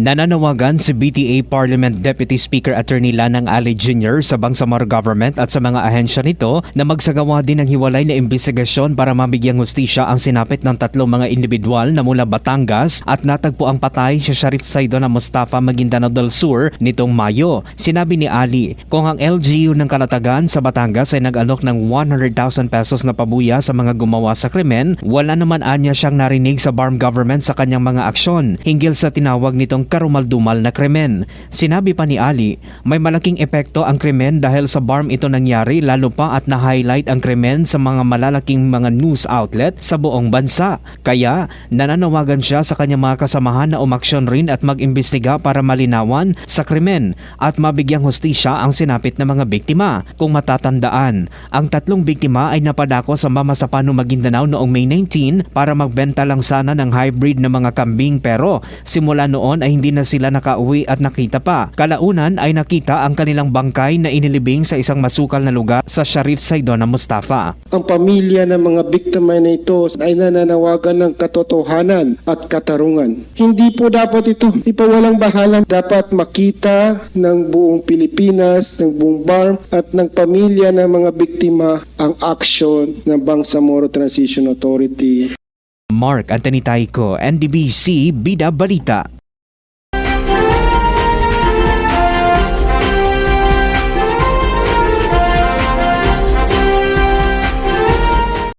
Nananawagan si BTA Parliament Deputy Speaker Attorney Lanang Ali Jr. sa Bangsamoro Government at sa mga ahensya nito na magsagawa din ng hiwalay na imbestigasyon para mabigyang hustisya ang sinapit ng tatlong mga individual na mula Batangas at natagpo ang patay si Sharif Saidona Mustafa Maguindanao del Sur nitong Mayo. Sinabi ni Ali, kung ang LGU ng Kalatagan sa Batangas ay nag-alok ng 100,000 pesos na pabuya sa mga gumawa sa krimen, wala naman anya siyang narinig sa BARM government sa kanyang mga aksyon hinggil sa tinawag nitong karumaldumal na krimen. Sinabi pa ni Ali, may malaking epekto ang krimen dahil sa BARM ito nangyari lalo pa at na-highlight ang krimen sa mga malalaking mga news outlet sa buong bansa. Kaya nananawagan siya sa kanyang mga kasamahan na umaksyon rin at mag-imbestiga para malinawan sa krimen at mabigyang hustisya ang sinapit ng mga biktima. Kung matatandaan, ang tatlong biktima ay napadako sa Mamasapano Maguindanao noong May 19 para magbenta lang sana ng hybrid na mga kambing pero simula noon ay hindi na sila nakauwi at nakita pa. Kalaunan ay nakita ang kanilang bangkay na inilibing sa isang masukal na lugar sa Sharif Saidona Mustafa. Ang pamilya ng mga biktima na ito ay nananawagan ng katotohanan at katarungan. Hindi po dapat ito ipawalang bahala. Dapat makita ng buong Pilipinas, ng buong BARM at ng pamilya ng mga biktima ang action ng Bangsamoro Transition Authority. Mark Anthony Taiko, NDBC Bida Balita.